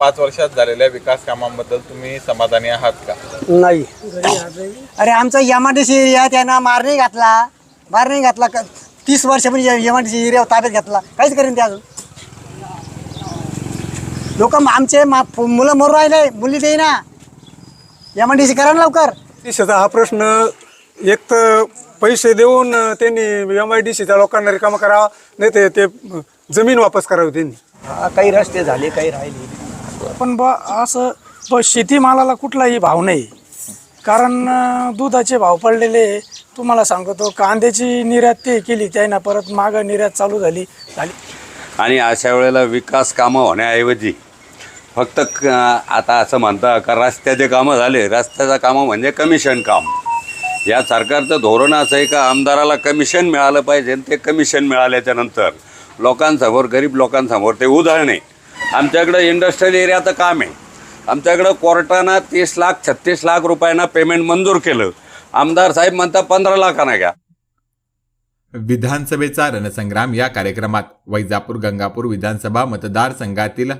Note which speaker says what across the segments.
Speaker 1: पाच वर्षात झालेल्या विकास कामांबद्दल तुम्ही समाधानी आहात का?
Speaker 2: नाही. अरे आमचा एमआयडीसी एरिया त्यानं मार नाही घातला. मार नाही घातला क- तीस वर्ष म्हणजे एमआयडीसी एरिया ताब्यात घेतला. काहीच करेन ते अजून. लोक आमचे मा- मुलं मरू राहिले. मुली देईना. एमआयडीसी करा ना लवकर.
Speaker 3: देशाचा हा प्रश्न एक तर पैसे देऊन त्यांनी एम आय डी सीच्या लोकांना रिकामा करावा नाही ते जमीन वापस करावी त्यांनी.
Speaker 2: हा, काही रस्ते झाले काही राहिले.
Speaker 4: पण बा असं ब शेतीमालाला कुठलाही भाव नाही. कारण दुधाचे भाव पडलेले तुम्हाला सांगतो कांद्याची निर्यात ते केली त्यानं परत मागं निर्यात चालू झाली झाली.
Speaker 5: आणि अशा वेळेला विकास कामं होण्याऐवजी फक्त क आता असं म्हणता का रस्त्याचे कामं झाले. रस्त्याचं कामं म्हणजे कमिशन काम. या सरकारचं धोरण असं आहे का आमदाराला कमिशन मिळालं पाहिजे आणि ते कमिशन मिळाल्याच्या नंतर लोकांसमोर गरीब लोकांसमोर ते उधळणे. आमच्याकडं इंडस्ट्रियल एरियाचं काम आहे. आमच्याकडं कोर्टानं तीस लाख छत्तीस लाख रुपयांना पेमेंट मंजूर केलं. आमदार साहेब म्हणता पंधरा लाखांना घ्या.
Speaker 6: विधानसभेचा रणसंग्राम या कार्यक्रमात वैजापूर गंगापूर विधानसभा मतदारसंघातील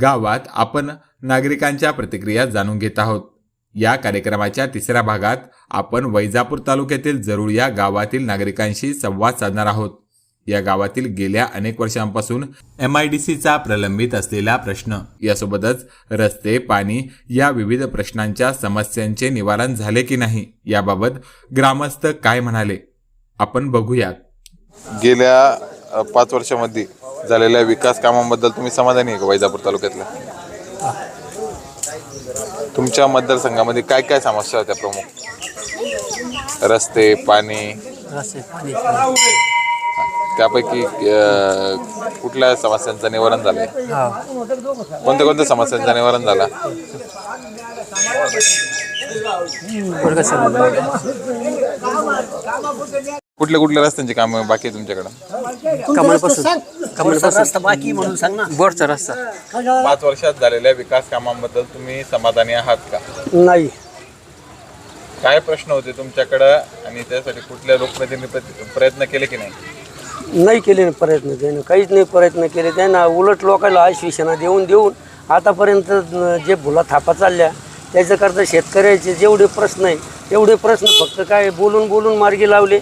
Speaker 6: गावात आपण नागरिकांच्या प्रतिक्रिया जाणून घेत आहोत. या कार्यक्रमाच्या तिसऱ्या भागात आपण वैजापूर तालुक्यातील जरूळ या गावातील नागरिकांशी संवाद साधणार आहोत. या गावातील गेल्या अनेक वर्षांपासून एम आय डी सीचा प्रलंबित असलेला प्रश्न. यासोबतच रस्ते पाणी या विविध प्रश्नांच्या समस्यांचे निवारण झाले की नाही याबाबत ग्रामस्थ काय म्हणाले? आपण बघूयात.
Speaker 1: गेल्या पाच वर्षामध्ये झालेल्या विकास कामांबद्दल तुम्ही समाधानी आहे का वैजापूर तालुक्यातल्या तुमच्या मतदारसंघामध्ये काय काय समस्या होत्या प्रमुख? रस्ते पाणी. त्यापैकी अ, कुठल्या समस्यांचं निवारण झालंय? कोणत्या कोणत्या समस्यांचं निवारण झालं? कुठल्या कुठल्या रस्त्यांची कामं बाकी आहे तुमच्याकडं?
Speaker 2: कमलपासून कमलपासून रस्ता बाकी म्हणून सांग ना. बोरचा रस्ता.
Speaker 1: पाच वर्षात झालेल्या विकास कामांबद्दल तुम्ही समाधानी आहात का?
Speaker 2: नाही.
Speaker 1: काय प्रश्न होते तुमच्याकडं आणि त्यासाठी कुठल्या लोकप्रतिनिधी प्रयत्न केले की नाही?
Speaker 2: नाही केले प्रयत्न त्यानं काहीच नाही प्रयत्न केले. त्यानं उलट लोकांना आश्वासना देऊन देऊन आतापर्यंत जे भुला थापा चालल्या त्याच्याकरता शेतकऱ्याचे जेवढे प्रश्न आहे तेवढे प्रश्न फक्त काय बोलून बोलून मार्गी लावले.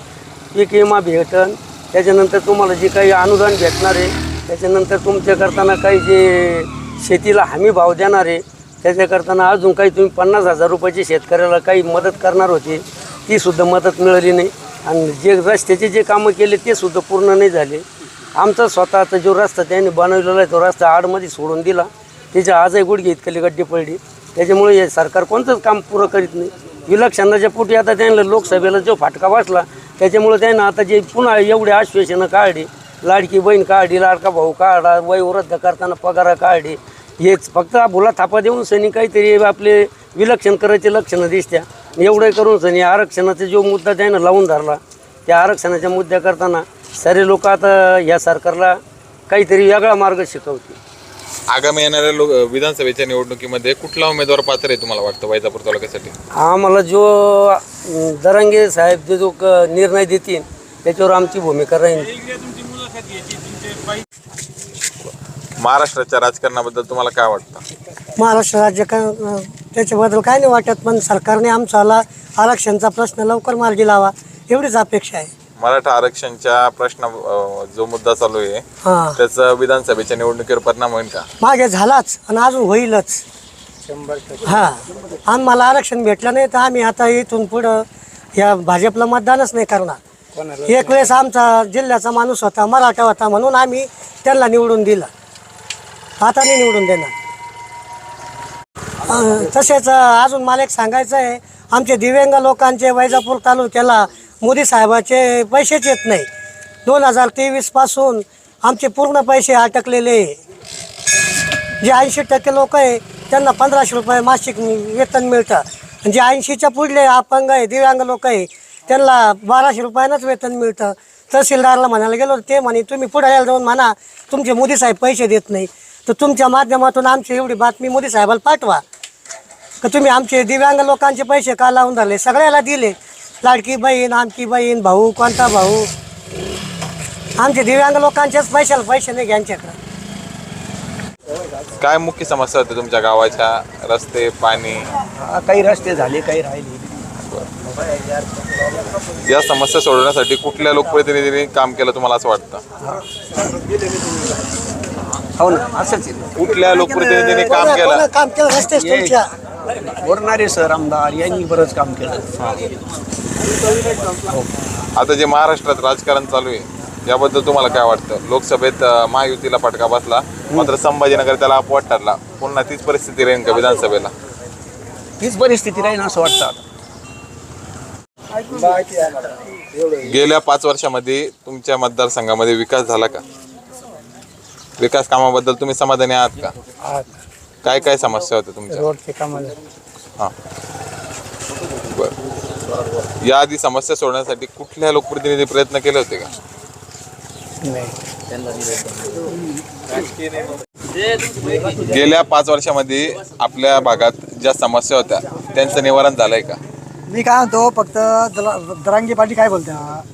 Speaker 2: पीक विमा भेटन त्याच्यानंतर तुम्हाला जे काही अनुदान भेटणार आहे त्याच्यानंतर तुमच्या करताना काही जे शेतीला हमी भाव देणार आहे त्याच्या करताना अजून काही तुम्ही पन्नास हजार रुपयाची शेतकऱ्याला काही मदत करणार होती ती सुद्धा मदत मिळाली नाही. आणि जे रस्त्याचे जे कामं केले ते सुद्धा पूर्ण नाही झाले. आमचा स्वतःचा जो रस्ता त्यांनी बनवलेला आहे तो रस्ता आडमध्ये सोडून दिला. त्याच्या आजही गुडघे इतकली गड्डी पडली त्याच्यामुळे हे सरकार कोणतंच काम पुरं करीत नाही. विलक्षणाच्या पोटी आता त्यांना लोकसभेला जो फाटका बसला त्याच्यामुळे त्यांना आता जे पुन्हा एवढे आश्वासनं काढली लाडकी बहीण काढली लाडका भाऊ काढा वयोवृद्ध करताना पगार काढली हेच फक्त भुला थापा देऊन सनी काहीतरी आपले विलक्षण करायचे लक्षणं दिसत्या. एवढं करून सनी आरक्षणाचा जो मुद्दा त्यानं लावून धरला त्या आरक्षणाच्या मुद्द्या करताना सारे लोक आता या सरकारला काहीतरी वेगळा मार्ग शिकवतील.
Speaker 1: आगामी येणाऱ्या लोक विधानसभेच्या निवडणुकीमध्ये कुठला उमेदवार पात्र आहे तुम्हाला वाटतं वैजापूर तालुक्यासाठी?
Speaker 2: आम्हाला जो दरंगे साहेब जे जो क- निर्णय देतील त्याच्यावर आमची भूमिका राहील.
Speaker 1: महाराष्ट्राच्या राजकारणाबद्दल तुम्हाला काय वाटतं?
Speaker 7: महाराष्ट्र राज्य का त्याच्याबद्दल काय नाही वाटत पण सरकारने आमचा आरक्षणचा प्रश्न लवकर मार्गी लावा एवढीच अपेक्षा आहे.
Speaker 1: मराठा आरक्षणच्या प्रश्न जो मुद्दा चालू आहे
Speaker 7: हां.
Speaker 1: त्याचा विधानसभेच्या निवडणुकीवर परिणाम होईल का?
Speaker 7: मागे झालाच आणि अजून होईलच. हां. आम्हाला आरक्षण भेटलं नाही तर आम्ही आता इथून पुढं या भाजपला मतदानच नाही करणार. एक वेळेस आमचा जिल्ह्याचा माणूस होता मराठा होता म्हणून आम्ही त्यांना निवडून दिलं. आता नाही निवडून देणार. तसेच अजून मला एक सांगायचं आहे. आमचे दिव्यांग लोकांचे वैजापूर तालुक्याला मोदी साहेबाचे पैसेच येत नाही. दोन हजार तेवीसपासून आमचे पूर्ण पैसे अटकलेले जे ऐंशी टक्के लोक आहे त्यांना पंधराशे रुपये मासिक वेतन मिळतं. आणि जे ऐंशीच्या पुढले अपंग आहे दिव्यांग लोक आहे त्यांना बाराशे रुपयानंच वेतन मिळतं. तहसीलदारला म्हणायला गेलो ते म्हणे तुम्ही पुढे यायला जाऊन म्हणा तुमचे मोदी साहेब पैसे देत नाही. तर तुमच्या माध्यमातून आमची एवढी बातमी मोदी साहेबाला पाठवा. का तुम्ही आमचे दिव्यांग लोकांचे पैसे का लावून धरले? सगळ्याला दिले. लाडकी बहीण आमकी बहीण भाऊ कोणता भाऊ? आमचे दिव्यांग लोकांचेच पैशाला पैसे नाही यांच्याकडं.
Speaker 1: काय मुख्य समस्या होत्या तुमच्या गावाच्या? रस्ते पाणी?
Speaker 2: हा, काही रस्ते झाले काही राहिले.
Speaker 1: या समस्या सोडवण्यासाठी कुठल्या लोकप्रतिनिधींनी काम केलं तुम्हाला असं वाटतं?
Speaker 2: हो ना असंच आहे.
Speaker 1: कुठल्या लोकप्रतिनिधींनी काम
Speaker 7: कोणा- कोणा
Speaker 1: केलं?
Speaker 7: काम केलं रस्तेच तुमच्या?
Speaker 2: बोरणारे सर आमदार यांनी बरंच काम केलं.
Speaker 1: आता जे महाराष्ट्रात राजकारण चालू आहे याबद्दल तुम्हाला काय वाटतं? लोकसभेत अं, महायुतीला फटका बसला मात्र संभाजीनगर त्याला अपवाद ठरला. पुन्हा तीच परिस्थिती राहील का विधानसभेला?
Speaker 2: तीच परिस्थिती राहील असं वाटतं. आता.
Speaker 1: गेल्या पाच वर्षामध्ये तुमच्या मतदारसंघामध्ये विकास झाला का? विकास कामाबद्दल तुम्ही समाधानी आहात का? काय काय समस्या होत्या तुमच्या?
Speaker 4: रोडचे कामाला.
Speaker 1: हां. बरं. याआधी समस्या सोडवण्यासाठी कुठल्या लोकप्रतिनिधी प्रयत्न केले होते का? गेल्या पाच वर्षामध्ये आपल्या भागात ज्या समस्या होत्या त्यांचं निवारण झालंय का?
Speaker 8: मी काय म्हणतो फक्त दला दरांगी पार्टी काय बोलते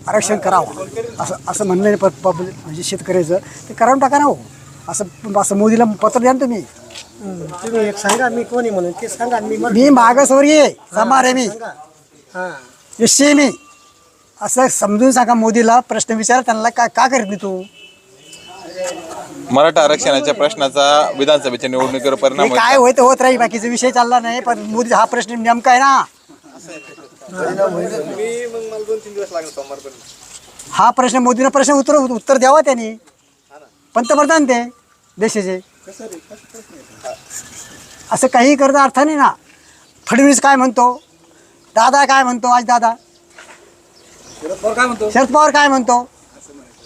Speaker 8: आरक्षण करावं. असं असं म्हणणं आहे पब्लिक म्हणजे शेतकऱ्याचं. ते करावून टाका ना हो असं असं मोदीला पत्र द्या ना तुम्ही.
Speaker 7: तुम्ही एक सांगा मी कोणी म्हणून? ते सांगा मी मग
Speaker 8: मी मागासवर्गीय आहे समार आहे मी.
Speaker 7: हां
Speaker 8: आहे मी. असं समजून सांगा मोदीला प्रश्न विचारा त्यांना का का करीत नाही तू?
Speaker 1: मराठा आरक्षणाच्या प्रश्नाचा विधानसभेच्या निवडणुकीवर परिणाम
Speaker 8: हे काय
Speaker 1: का?
Speaker 8: होत होत राहील बाकीचा विषय चालला नाही पण मोदी हा प्रश्न नेमका आहे ना? हा प्रश्न मोदीला प्रश्न उत्तर उत्तर द्यावा त्यांनी. पंतप्रधान ते देशाचे. असं काही करता अर्थ नाही ना. फडणवीस काय म्हणतो? दादा काय म्हणतो आज दादा? शरद पवार काय म्हणतो?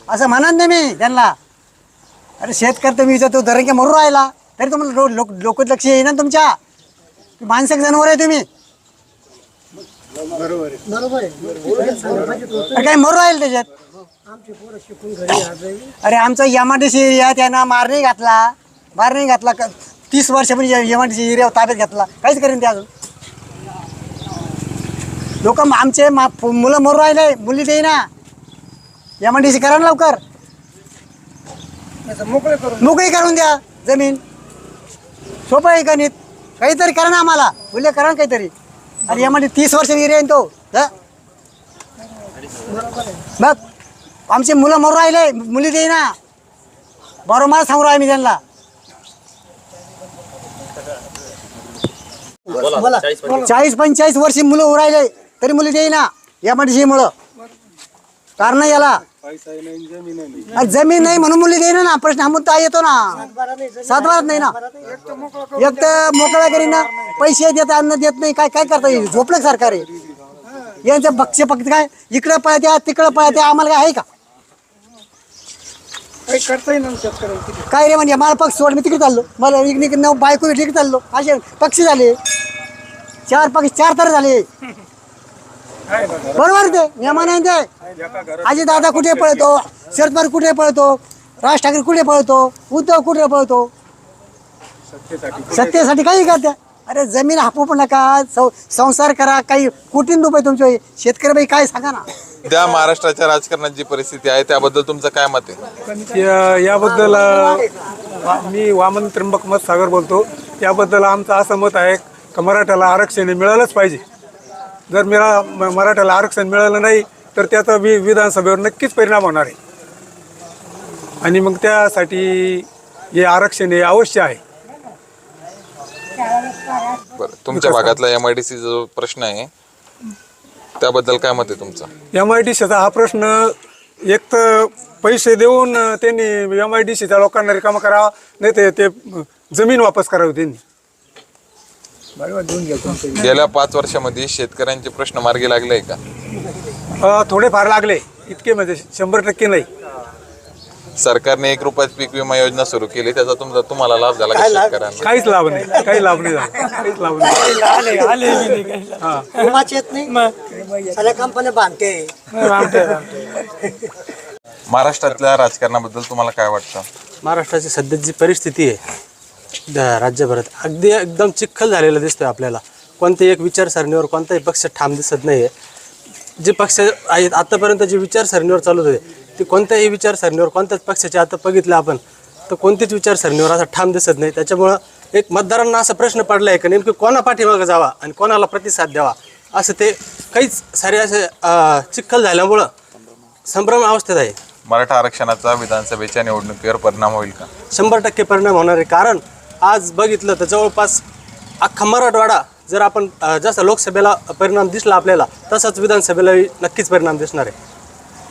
Speaker 8: असं म्हणत नाही मी त्यांना. अरे शेतकरी तुम्ही विचारतो दरंगे मरू राहिला. तरी तुम्हाला लो- लोक लोक लक्ष येईना ना तुमच्या. मानसिक जनावर आहे तुम्ही.
Speaker 7: तो.
Speaker 8: अरे काय मरू राहील त्याच्यात?
Speaker 7: आमची पोरं शिकून घरी आज आहे.
Speaker 8: अरे आमचा एमआरडीसी एरिया त्यांना मार नाही घातला. मार नाही घातला क- तीस वर्ष म्हणजे एमआरडीसी एरिया ताब्यात घेतला. काहीच करेन ते अजून. लोक आमचे मा मुलं मरू राहिले मुली देईना. एमआरडीसी करा ना लवकर. मोकळी करून द्या. जमीन. सोपं आहे गणित. काहीतरी करा ना आम्हाला. मुले करा ना काहीतरी. आणि यामध्ये तीस वर्ष एरिया आहे ना तो? बघ आमचे मुलं मरू राहिले मुली देईना. बरोबर सांगू राहिले मी त्यांना.
Speaker 7: बोला
Speaker 8: चाळीस पंचेचाळीस. वर्ष मुलं उभं राहिले तरी मुली देईना या मध्ये मुलं. कारण याला. अरे जमीन नाही म्हणून मुली देईना ना प्रश्न हा मुद्दा येतो ना. सातबारात नाही ना. एक तर मोकळा करी ना पैसे देत अन्न देत नाही काय काय करता येईल? झोपलं सरकार आहे यांचं पक्ष फक्त काय? इकडं पळत्या तिकडं पळत्या आम्हाला काय आहे का? काय रे म्हणजे मला पक्ष सोड मी तिकडे चाललो. मला इकडे इकडे नऊ बायको तिकडे चाललो. असे पक्षी झाले. चार पक्षी चार तर झाले. बरोबर ते? नियमाने ते? आजी दादा कुठे पळतो? शरद पवार कुठे पळतो? राज ठाकरे कुठे पळतो? उद्धव कुठे पळतो? सत्तेसाठी काही करत्या अरे जमीन हापू पण नका. सं- संसार करा. काही कोटीन रुपये तुमचे शेतकरी बाई काय सांगा ना?
Speaker 1: त्या महाराष्ट्राच्या राजकारणात जी परिस्थिती आहे त्याबद्दल तुमचं काय मत आहे?
Speaker 3: या- याबद्दल अ, वा- मी वामन त्र्यंबक मत सागर बोलतो. याबद्दल आमचं असं मत आहे का मराठ्याला आरक्षण हे मिळालंच पाहिजे. जर मिळा म- मराठ्याला आरक्षण मिळालं नाही तर त्याचा वि विधानसभेवर नक्कीच परिणाम होणार आहे. आणि मग त्यासाठी हे आरक्षण हे अवश्य आहे.
Speaker 1: बरं तुमच्या भागातला एम आय डी जो प्रश्न आहे त्याबद्दल काय मत आहे तुमचं?
Speaker 3: एम आय डी सीचा हा प्रश्न एक तर पैसे देऊन त्यांनी एम आय डी सीच्या लोकांना रिकामं करावा नाही ते ते जमीन वापस करावी त्यांनी.
Speaker 1: गेल्या पाच वर्षामध्ये शेतकऱ्यांचे प्रश्न मार्गी लागले का?
Speaker 3: अ, थोडेफार लागले. इतके म्हणजे शंभर टक्के नाही.
Speaker 1: सरकारने एक रुपयात पीक विमा योजना सुरू केली त्याचा तुमचा तुम्हाला लाभ झाला का शेतकऱ्यांना?
Speaker 3: काहीच लाभ नाही काही लाभ नाही झाला. काहीच लाभ नाही
Speaker 7: विमाच येत नाही? सगळ्या कंपन्या बांधते
Speaker 1: महाराष्ट्रातल्या राजकारणाबद्दल तुम्हाला काय वाटतं?
Speaker 9: महाराष्ट्राची सध्याची जी परिस्थिती आहे द- राज्यभरात अगदी एकदम चिखल झालेलं दिसतोय आपल्याला. कोणत्याही एक विचारसरणीवर कोणताही पक्ष ठाम दिसत नाही आहे जे पक्ष आहेत आतापर्यंत जे विचारसरणीवर चालत होते ते कोणत्याही विचारसरणीवर कोणत्याच पक्षाचे आता बघितलं आपण तर कोणतीच विचारसरणीवर असा ठाम दिसत नाही. त्याच्यामुळं एक मतदारांना असा प्रश्न पडला आहे की नेमकी कोणा पाठीमागं जावा आणि कोणाला प्रतिसाद द्यावा असं ते काहीच सारे असे चिखल झाल्यामुळं संभ्रम अवस्थेत आहे.
Speaker 1: मराठा आरक्षणाचा विधानसभेच्या निवडणुकीवर परिणाम होईल का?
Speaker 9: शंभर टक्के परिणाम होणार आहे. कारण आज बघितलं तर जवळपास अख्खा मराठवाडा जर आपण जसा लोकसभेला परिणाम दिसला आपल्याला तसाच विधानसभेलाही नक्कीच परिणाम दिसणार आहे.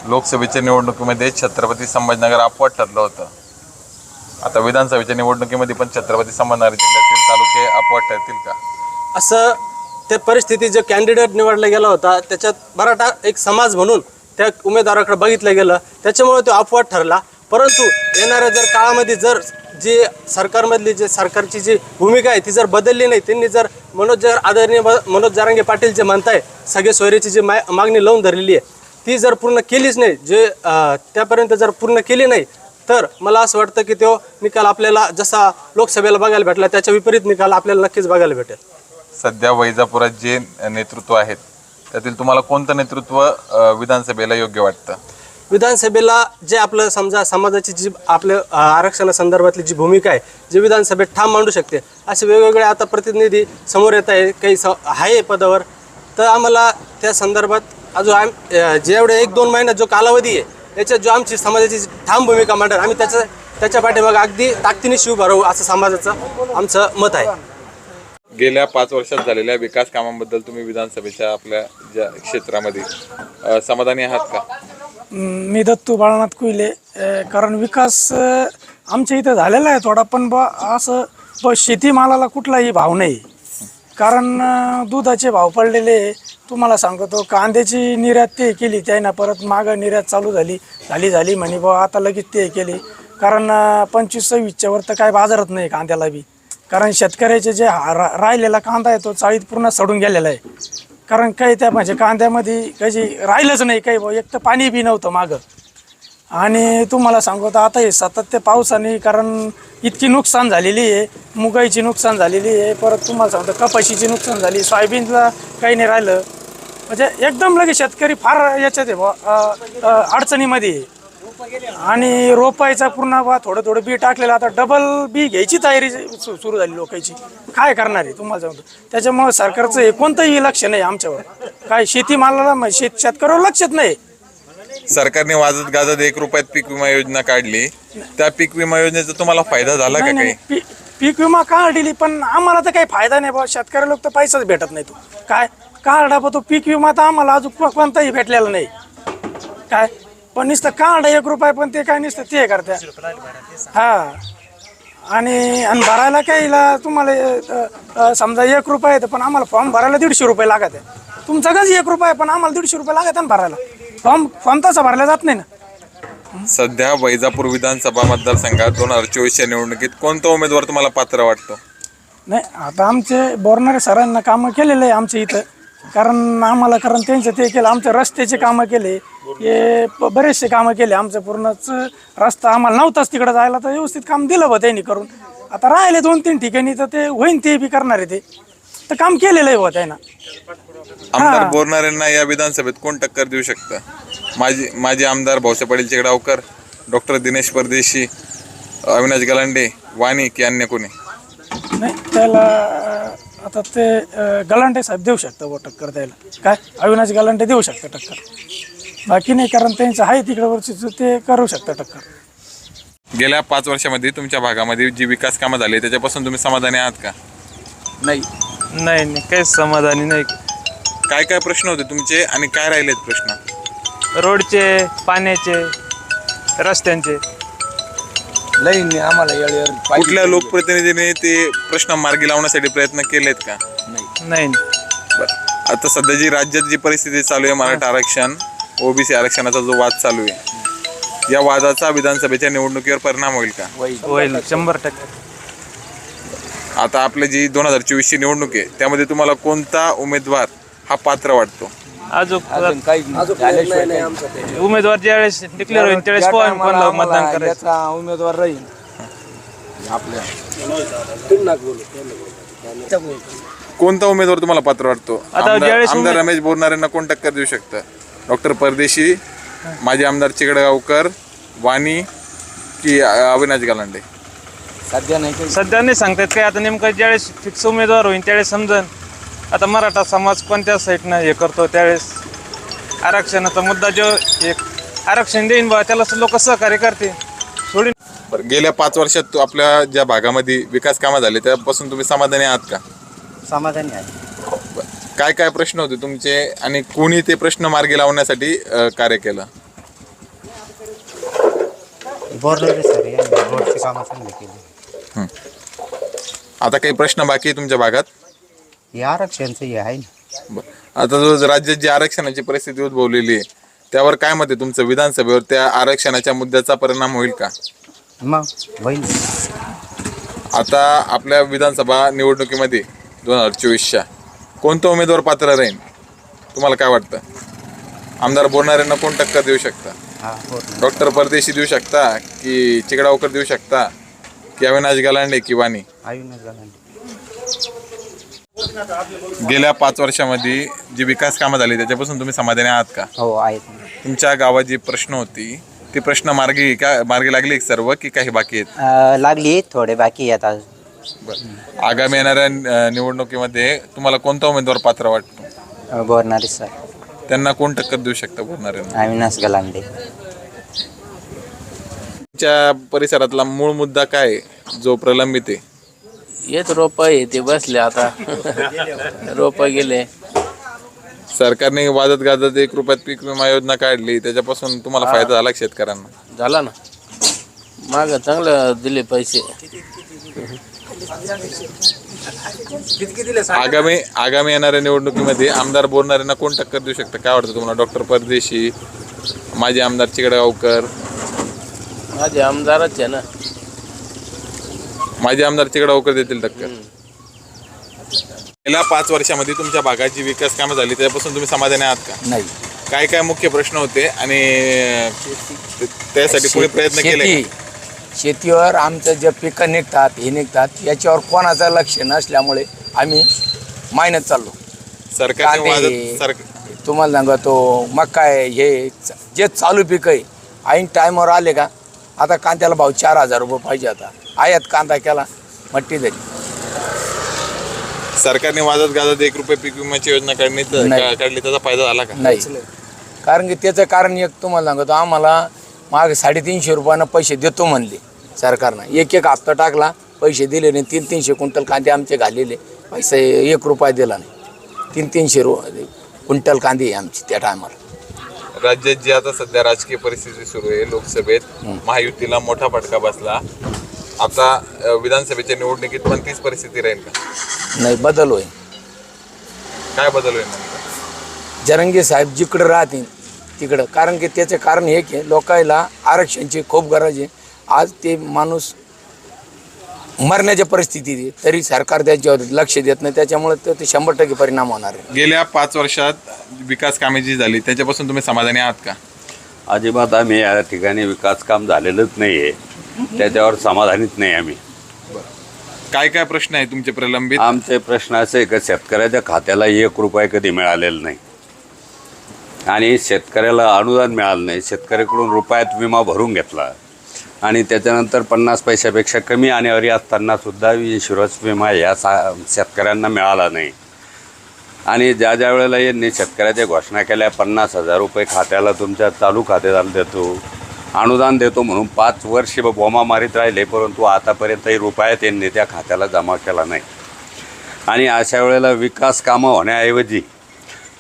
Speaker 1: लोकसभेच्या निवडणुकीमध्ये छत्रपती संभाजीनगर अपवाद ठरलं होतं. आता विधानसभेच्या निवडणुकीमध्ये पण छत्रपती संभाजीनगर जिल्ह्यातील तालुके अपवाद ठरतील का?
Speaker 9: असं त्या परिस्थिती जो कॅन्डिडेट निवडला गेला होता त्याच्यात मराठा एक समाज म्हणून त्या उमेदवाराकडे बघितलं गेलं. त्याच्यामुळे तो अपवाद ठरला. परंतु येणाऱ्या जर काळामध्ये जर जी सरकारमधली जे सरकारची जी भूमिका आहे ती जर बदलली नाही त्यांनी जर मनोज जर आदरणीय मनोज जारांगे पाटील जे म्हणताय सगळे सोयरीची जी मा मागणी लावून धरलेली आहे ती जर पूर्ण केलीच नाही जे त्यापर्यंत जर पूर्ण केली नाही तर मला असं वाटतं की तो निकाल आपल्याला जसा लोकसभेला बघायला भेटला त्याच्या विपरीत निकाल आपल्याला नक्कीच बघायला भेटेल.
Speaker 1: सध्या वैजापुरात जे नेतृत्व आहेत त्यातील तुम्हाला कोणतं नेतृत्व विधानसभेला योग्य वाटतं?
Speaker 9: विधानसभेला जे आपलं समजा समाजाची जी आपल्या अ, आरक्षणासंदर्भातली जी भूमिका आहे जी विधानसभेत ठाम मांडू शकते असे वेगवेगळे आता प्रतिनिधी समोर येत आहे काही स आहे पदावर तर आम्हाला त्या संदर्भात अजून आम जेवढे एक दोन महिन्यात जो कालावधी आहे याच्यात जो आमची समाजाची जी ठाम भूमिका मांडणार आम्ही त्याच्या त्याच्या पाठीमागे अगदी ताकदीने शिव भरवू असं समाजाचं आमचं मत आहे.
Speaker 1: गेल्या पाच वर्षात झालेल्या विकास कामांबद्दल तुम्ही विधानसभेच्या आपल्या ज्या क्षेत्रामध्ये समाधानी आहात का?
Speaker 4: मी दत्तू बाळानाथ कुईले अ, कारण विकास आमच्या इथं झालेला आहे थोडा पण बा असं ब शेतीमालाला कुठलाही भाव नाही. कारण दुधाचे भाव पडलेले आहे. तुम्हाला सांगतो कांद्याची निर्यात ते केली त्यानं परत मागं निर्यात चालू झाली झाली झाली म्हणे बुवा आता लगेच ते केली कारण पंचवीस सव्वीसच्या वर तर काय बाजारात नाही कांद्याला बी कारण शेतकऱ्याचे जे हा- रा- राहिलेला कांदा आहे तो चाळीत पूर्ण सडून गेलेला आहे कारण काही त्या म्हणजे कांद्यामध्ये काही राहिलंच नाही काही बुवा. एक तर पाणी बी नव्हतं मागं आणि तुम्हाला सांगू तर आता हे सातत्य पावसाने कारण इतकी नुकसान झालेली आहे मुगाईची नुकसान झालेली आहे परत तुम्हाला सांगतो कपाशीची नुकसान झाली सोयाबीनला काही नाही राहिलं. म्हणजे एकदम लगे शेतकरी फार याच्यात आहे बुवा, अडचणीमध्ये आहे. आणि रोपायचा पूर्ण बा थोडं थोडं बी टाकलेलं आता डबल बी घ्यायची तयारी सु- सुरू झाली लोकांची. काय करणार आहे तुम्हाला सांगतो. त्याच्यामुळे सरकारचं हे कोणतंही लक्ष नाही आमच्यावर. काय शेतीमालाला शेत शेतकऱ्यावर लक्षच नाही.
Speaker 1: सरकारने वाजत गाजत एक रुपयात पीक विमा योजना काढली. त्या पीक विमा योजनेचा तुम्हाला फायदा झाला का
Speaker 4: नाही
Speaker 1: काही?
Speaker 4: नाही. पी- पीक विमा काढली पण आम्हाला तर काही फायदा नाही बाबा शेतकरी लोक तर पैसाच भेटत नाही तो काय? काढा पण तो पीक विमा तर आम्हाला अजून को- कोणताही भेटलेला नाही. काय? पण नुसतं काढ एक रुपये पण ते काय नुसतं ते करत्या. हा. आणि आणि भरायला काही ला- तुम्हाला अ, अ, समजा एक रुपये आहे तर पण आम्हाला फॉर्म भरायला दीडशे रुपये लागत आहे तुमचं गज एक रुपये आहे, पण आम्हाला दीडशे रुपये लागत आहे ना भरायला. फॉर्म फॉर्म तसा भरला जात नाही ना.
Speaker 1: सध्या वैजापूर विधानसभा मतदारसंघात दोन हजार चोवीसच्या निवडणुकीत कोणता उमेदवार तुम्हाला पात्र वाटतो?
Speaker 4: नाही आता आमचे बोरणारे सरांना कामं केलेलं आहे आमच्या इथं. कारण आम्हाला कारण त्यांचं ते केलं आमच्या रस्त्याचे कामं केले. हे ब- बरेचसे कामं केले आमचं पूर्णच रस्ता आम्हाला नव्हताच तिकडं जायला तर व्यवस्थित काम दिलं बा त्यांनी करून. आता राहिले दोन तीन ठिकाणी तर ते होईन ते बी करणार आहे ते. तर काम केलेलं आहे बा त्यांना.
Speaker 1: आमदार बोरणाऱ्यांना या विधानसभेत कोण टक्कर देऊ शकतं? माजी माजी आमदार भाऊसाहेब पाटील चेगडावकर डॉक्टर दिनेश परदेशी अविनाश गलांडे वाणी की अन्य कोणी?
Speaker 4: नाही त्याला आता ते अं, गलांटे साहेब देऊ शकतं बा टक्कर द्यायला. काय? अविनाश गलांटे देऊ शकतं टक्कर. बाकी नाही कारण त्यांचं आहे तिकडवरची ते करू शकतं टक्कर.
Speaker 1: गेल्या पाच वर्षामध्ये तुमच्या भागामध्ये जी विकास कामं झाली त्याच्यापासून तुम्ही समाधानी आहात का?
Speaker 10: नाही. नाही काहीच समाधानी नाही.
Speaker 1: काय काय प्रश्न होते तुमचे आणि काय राहिलेत प्रश्न?
Speaker 10: रोडचे पाण्याचे रस्त्यांचे.
Speaker 2: लई आम्हाला येळेवर
Speaker 1: कुठल्या लोकप्रतिनिधीने ते प्रश्न मार्गी लावण्यासाठी प्रयत्न केलेत का?
Speaker 10: नाही.
Speaker 1: बरं. आता सध्या जी राज्यात जी परिस्थिती चालू आहे मराठा आरक्षण ओबीसी आरक्षणाचा जो वाद चालू आहे या वादाचा विधानसभेच्या निवडणुकीवर परिणाम होईल का?
Speaker 10: होईल शंभर टक्के.
Speaker 1: आता आपली जी दोन हजार चोवीसची निवडणूक आहे त्यामध्ये तुम्हाला कोणता उमेदवार हा पात्र वाटतो?
Speaker 10: अजून
Speaker 2: काही झाल्याशिवाय नाही.
Speaker 10: उमेदवार ज्यावेळेस डिक्लेअर होईल त्यावेळेस
Speaker 2: ज्या
Speaker 10: कोण
Speaker 2: टायमाला
Speaker 10: कोणाला
Speaker 2: आम्हाला
Speaker 10: मतदान करायचं?
Speaker 2: याचा उमेदवार राहील.
Speaker 1: कोणता उमेदवार तुम्हाला पात्र वाटतो?
Speaker 10: आता
Speaker 1: आमदार
Speaker 10: ज्यावेळेस
Speaker 1: आमदार रमेश बोरणाऱ्यांना कोण टक्कर देऊ शकतं? डॉक्टर परदेशी माजी आमदार चिकडगावकर वाणी की अविनाश गलांडे?
Speaker 8: सध्या नाही काही.
Speaker 10: सध्या नाही सांगतात काय आता नेमकं ज्यावेळेस फिक्स उमेदवार होईल त्यावेळेस समजन. आता मराठा समाज कोणत्या साईडनं हे करतो त्यावेळेस? आरक्षणाचा मुद्दा जो एक आरक्षण देईन बा त्याला लोक सहकार्य करते सोडून.
Speaker 1: बरं गेल्या पाच वर्षात तू आपल्या ज्या भागामध्ये विकास कामं झाले त्यापासून तुम्ही समाधानी आहात का?
Speaker 8: समाधानी आहे.
Speaker 1: बरं. काय काय प्रश्न होते तुमचे आणि कोणी ते प्रश्न मार्गी लावण्यासाठी अ, कार्य केलं?
Speaker 8: बोरलेले सर या बोर्डचे कामं चांगले केले.
Speaker 1: आता काही प्रश्न बाकी आहे तुमच्या भागात?
Speaker 8: हे आरक्षणचं हे आहे ना.
Speaker 1: आता जो राज्यात जी आरक्षणाची परिस्थिती उद्भवलेली आहे त्यावर काय मत आहे तुमचं विधानसभेवर? त्या आरक्षणाच्या मुद्द्याचा परिणाम होईल का?
Speaker 8: मग होईल.
Speaker 1: आता आपल्या विधानसभा निवडणुकीमध्ये दोन हजार चोवीसच्या कोणता उमेदवार पात्र राहील? तुम्हाला काय वाटतं? आमदार बोलणाऱ्यांना कोण टक्कर देऊ शकता?
Speaker 8: हा
Speaker 1: डॉक्टर परदेशी देऊ शकता की चिकडावकर देऊ शकता? की अविनाश गलांडे की वाणी?
Speaker 8: अविनाश गलांडे.
Speaker 1: गेल्या पाच वर्षामध्ये जी विकास कामं झाली त्याच्यापासून तुम्ही समाधानी आहात का?
Speaker 8: हो आहेत.
Speaker 1: तुमच्या गावात जी प्रश्न होती ती प्रश्न मार्गी का मार्गी लागली का सर्व की काही बाकी आहेत?
Speaker 8: अं, लागली थोडे बाकी आहेत अजून.
Speaker 1: बरं. आगामी येणाऱ्या अ, निवडणुकीमध्ये तुम्हाला कोणता उमेदवार पात्र वाटतो?
Speaker 8: बोरणारे सर.
Speaker 1: त्यांना कोण टक्कर देऊ शकतं बोलणाऱ्यांना
Speaker 8: अविनाश गलांडे.
Speaker 1: तुमच्या परिसरातला मूळ मुद्दा काय आहे, जो प्रलंबित आहे?
Speaker 11: येत रोप आहे ते बसले आता. रोप गेले.
Speaker 1: सरकारने वादत गाजत एक रुपयात पीक विमा योजना काढली. त्याच्यापासून तुम्हाला फायदा झाला का शेतकऱ्यांना?
Speaker 11: झाला ना. माग चांगलं दिले पैसे.
Speaker 1: आगामी आगामी येणाऱ्या निवडणुकीमध्ये आमदार बोलणाऱ्यांना कोण टक्कर देऊ शकतं? काय वाटतं तुम्हाला? डॉक्टर परदेशी माजी आमदार चिकडगावकर
Speaker 11: माझे आमदारच आहे ना.
Speaker 1: माजी आमदार चिकडगावकर देतील टक्कर. गेल्या पाच वर्षामध्ये तुमच्या भागात जी विकास कामं झाली त्यापासून तुम्ही समाधानी आहात का?
Speaker 8: नाही.
Speaker 1: काय काय मुख्य प्रश्न होते आणि ते- त्यासाठी कोणी प्रयत्न केले
Speaker 12: शेती? शेतीवर आमचं जे पिकं निघतात हे निघतात याच्यावर कोणाचं लक्ष नसल्यामुळे आम्ही मायनत चाललो.
Speaker 1: सरकारने
Speaker 12: कांदे.
Speaker 1: वादत सरकार
Speaker 12: तुम्हाला सांगतो मका आहे हे च- जे चालू पिकं आहे ऐन टायमावर आले का आता कांद्याला भाव चार हजार रुपये पाहिजे आता. आयात कांदा केला मट्टी झाली.
Speaker 1: सरकारने वादत गाजत एक रुपये पीक विम्याची योजना काढली तर-
Speaker 12: नाही.
Speaker 1: का- काढली त्याचा फायदा झाला का?
Speaker 12: नाही. कारण की त्याचं कारण एक तुम्हाला सांगतो आम्हाला माग साडेतीनशे रुपयानं पैसे देतो म्हणले सरकारनं. एक एक हप्ता टाकला पैसे दिले नाही तीन तीनशे क्विंटल कांदे आमचे घालेले पैसे एक रुपया दिला नाही. तीन तीनशे रु क्विंटल कांदे आहे आमची त्या टायमाला
Speaker 1: राज्यात जी आता सध्या राजकीय परिस्थिती सुरू आहे लोकसभेत महायुतीला मोठा फटका बसला. आता विधानसभेच्या निवडणुकीत पण तीच परिस्थिती राहील का?
Speaker 12: नाही बदल होईल.
Speaker 1: काय बदल होईल?
Speaker 12: जरंगे साहेब जिकडं राहतील तिकडं. कारण की त्याचं कारण हे की लोकायला आरक्षणची खूप गरज आहे. आज ते माणूस मरण्याच्या परिस्थितीत आहे. तरी सरकार त्याच्यावर लक्ष देत नाही. त्याच्यामुळे तो ते शंभर टक्के परिणाम होणार आहे.
Speaker 1: गेल्या पाच वर्षात विकास कामे जी झाली त्याच्यापासून तुम्ही समाधानी आहात का?
Speaker 5: अजिबात आम्ही या ठिकाणी विकास काम झालेलंच नाही आहे त्याच्यावर समाधानीच नाही आम्ही.
Speaker 1: काय काय प्रश्न आहे तुमचे प्रलंबित?
Speaker 5: आमचे प्रश्न असे आहे का शेतकऱ्याच्या खात्याला एक रुपये कधी मिळालेला नाही. आणि शेतकऱ्याला अनुदान मिळालं नाही. शेतकऱ्याकडून रुपयात विमा भरून घेतला. आणि त्याच्यानंतर पन्नास पैशापेक्षा कमी आणेवारी असतानासुद्धा इन्शुरन्स विमा या सा शेतकऱ्यांना मिळाला नाही. आणि ज्या ज्या वेळेला यांनी शेतकऱ्याच्या घोषणा केल्या पन्नास हजार रुपये खात्याला तुमच्या चालू खात्याला देतो अनुदान देतो म्हणून पाच वर्ष बोमा मारीत राहिले परंतु आतापर्यंतही रुपया त्यांनी त्या खात्याला जमा केला नाही. आणि अशा वेळेला विकास कामं होण्याऐवजी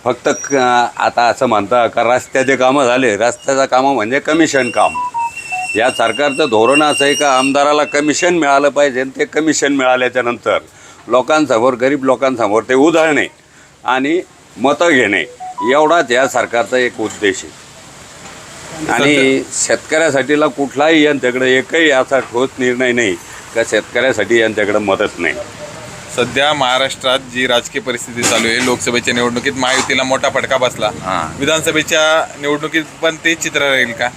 Speaker 5: फक्त क आता असं म्हणता का रस्त्याचे कामं झाले रस्त्याचं कामं म्हणजे कमिशन काम. या सरकारचं धोरण असं आहे का? आमदाराला कमिशन मिळालं पाहिजे आणि ते कमिशन मिळाल्याच्या नंतर लोकांसमोर गरीब लोकांसमोर ते उधळणे आणि मतं घेणे एवढाच या सरकारचा एक उद्देश आहे. आणि शेतकऱ्यासाठीला कुठलाही यांच्याकडे एकही असा ठोस निर्णय नाही का शेतकऱ्यासाठी यांच्याकडे मदत नाही.
Speaker 1: सध्या महाराष्ट्रात जी राजकीय परिस्थिती चालू आहे लोकसभेच्या निवडणुकीत महायुतीला मोठा फटका बसला. विधानसभेच्या निवडणुकीत पण तेच चित्र राहील का?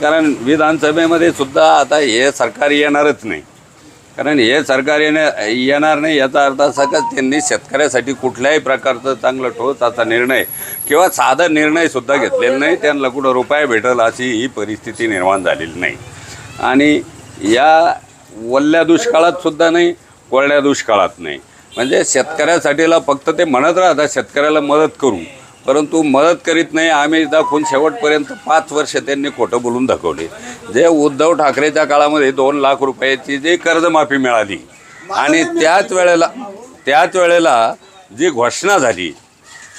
Speaker 5: कारण विधानसभेमध्ये सुद्धा आता हे सरकार येणारच नाही. कारण हे सरकार येण्या येणार नाही याचा अर्थ असा का त्यांनी शेतकऱ्यासाठी कुठल्याही प्रकारचं चांगलं ठोस असा निर्णय किंवा साधा निर्णयसुद्धा घेतलेला नाही. त्यांना कुठं रुपये भेटल अशी ही परिस्थिती निर्माण झालेली नाही. आणि या वल्ल्या दुष्काळात सुद्धा नाही कोरड्या दुष्काळात नाही. म्हणजे शेतकऱ्यासाठीला फक्त ते म्हणत राहतात शेतकऱ्याला मदत करू परंतु मदत करीत नाही. आम्ही दाखवून शेवटपर्यंत पाच वर्ष त्यांनी खोटं बोलून दाखवले. जे उद्धव ठाकरेच्या काळामध्ये दोन लाख रुपयाची जी कर्जमाफी मिळाली आणि त्याच वेळेला त्याच वेळेला जी घोषणा झाली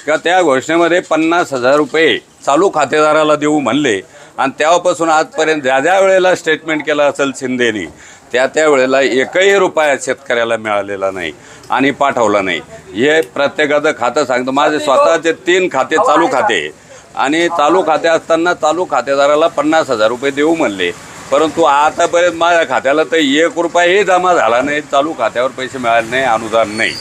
Speaker 5: का त्या घोषणेमध्ये पन्नास हजार रुपये चालू खातेदाराला देऊ म्हणले आणि तेव्हापासून आजपर्यंत ज्या ज्या वेळेला स्टेटमेंट केलं असेल शिंदेनी त्या त्या वेळेला एकही रुपया शेतकऱ्याला मिळालेला नाही आणि पाठवला नाही. हे प्रत्येकाचं खातं सांगतं. माझे स्वतःचे तीन खाते चालू खाते. आणि चालू खाते असताना चालू खातेदाराला पन्नास हजार रुपये देऊ म्हणले. परंतु आतापर्यंत माझ्या खात्याला तर एक रुपयाही जमा झाला नाही. चालू खात्यावर पैसे मिळाले नाही अनुदान नाही.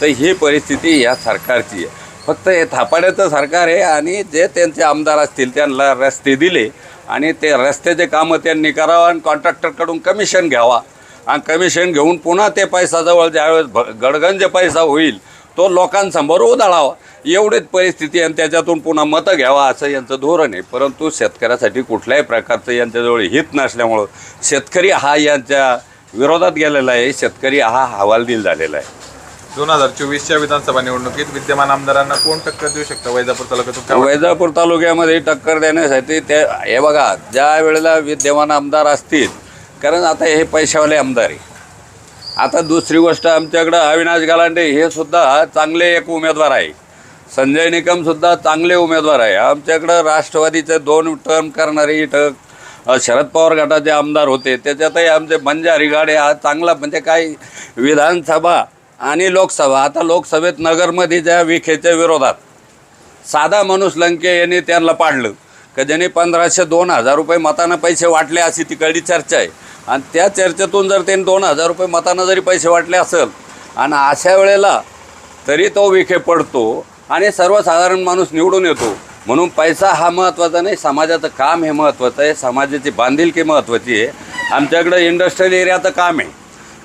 Speaker 5: तर ही परिस्थिती या सरकारची आहे. फक्त हे थापाड्याचं सरकार आहे आणि जे त्यांचे आमदार असतील त्यांना रस्ते दिले. आणि ते रस्त्याचे कामं त्यांनी करावं आणि कॉन्ट्रॅक्टरकडून कमिशन घ्यावा. आणि कमिशन घेऊन पुन्हा ते पैसा जवळ ज्यावेळेस भ गडगंज पैसा होईल तो लोकांसमोर उधळावा. एवढीच परिस्थिती आणि त्याच्यातून पुन्हा मतं घ्यावा असं यांचं धोरण आहे. परंतु शेतकऱ्यासाठी कुठल्याही प्रकारचं यांच्याजवळ हित नसल्यामुळं शेतकरी हा यांच्या विरोधात गेलेला आहे. शेतकरी हा हवालदिल झालेला आहे.
Speaker 1: दोन हजार चोवीसच्या विधानसभा निवडणुकीत विद्यमान आमदारांना कोण टक्कर देऊ शकतं? वैजापूर तालुक्यातून काय वाटतं?
Speaker 5: वैजापूर तालुक्यामध्ये टक्कर देण्यासाठी ते हे बघा ज्या वेळेला विद्यमान आमदार असतील कारण आता हे पैशावाले आमदार आहे. आता दुसरी गोष्ट आमच्याकडं अविनाश गालांडे हे सुद्धा चांगले एक उमेदवार आहे. संजय निकम सुद्धा चांगले उमेदवार आहे. आमच्याकडं राष्ट्रवादीचे दोन टर्म करणारे इथं अ, शरद पवार गटाचे आमदार होते. त्याच्यातही आमचे बंजारी गाडे हा चांगला म्हणजे काय विधानसभा आणि लोकसभा आता लोकसभेत नगरमध्ये ज्या विखेच्या विरोधात साधा माणूस लंके यांनी त्यांना पाडलं. का ज्यांनी पंधराशे दोन हजार रुपये मतानं पैसे वाटले अशी तिकडली चर्चा आहे. आणि त्या चर्चेतून जर त्यांनी दोन हजार रुपये मतानं जरी पैसे वाटले असेल आणि अशा वेळेला तरी तो विखे पडतो आणि सर्वसाधारण माणूस निवडून येतो. म्हणून पैसा हा महत्त्वाचा नाही समाजाचं काम हे महत्त्वाचं आहे समाजाची बांधिलकी महत्त्वाची आहे. आमच्याकडं इंडस्ट्रियल एरियाचं काम आहे.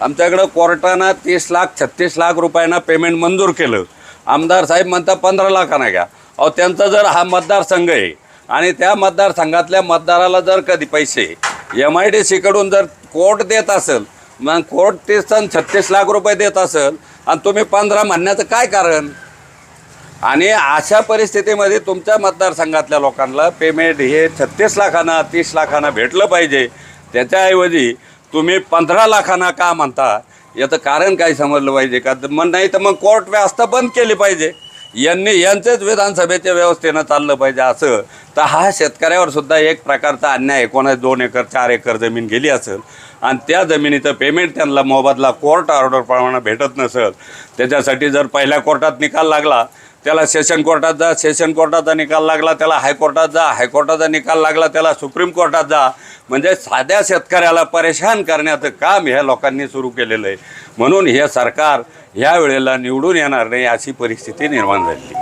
Speaker 5: आमच्याकडं कोर्टानं तीस लाख छत्तीस लाख रुपयांना पेमेंट मंजूर केलं. आमदार साहेब म्हणता पंधरा लाखांना घ्या. अहो त्यांचा जर हा मतदारसंघ आहे आणि त्या मतदारसंघातल्या मतदाराला जर कधी पैसे एम आय डी सीकडून जर कोर्ट देत असेल मग कोर्ट तीस आणि छत्तीस लाख रुपये देत असेल आणि तुम्ही पंधरा म्हणण्याचं काय कारण? आणि अशा परिस्थितीमध्ये तुमच्या मतदारसंघातल्या लोकांना पेमेंट हे छत्तीस लाखांना तीस लाखांना भेटलं पाहिजे. त्याच्याऐवजी तुम्ही पंधरा लाखांना का म्हणता? याचं कारण काय समजलं पाहिजे का? तर मग नाही तर मग कोर्ट व्यवस्था बंद केली पाहिजे. यांनी यांचेच विधानसभेच्या व्यवस्थेनं चाललं पाहिजे असं. तर हा शेतकऱ्यावर सुद्धा एक प्रकारचा अन्याय आहे. कोणा दोन एकर चार एकर जमीन गेली असेल आणि त्या जमिनीचं पेमेंट त्यांना मोबदला कोर्ट ऑर्डरप्रमाणे भेटत नसेल. त्याच्यासाठी जर पहिल्या कोर्टात निकाल लागला त्याला सेशन कोर्टात जा सेशन कोर्टाचा निकाल लागला त्याला हायकोर्टात जा हायकोर्टाचा निकाल लागला त्याला सुप्रीम कोर्टात जा. म्हणजे साध्या शेतकऱ्याला परेशान करण्याचं काम ह्या लोकांनी सुरू केलेलं आहे. म्हणून हे सरकार ह्या वेळेला निवडून येणार नाही अशी परिस्थिती निर्माण झाली.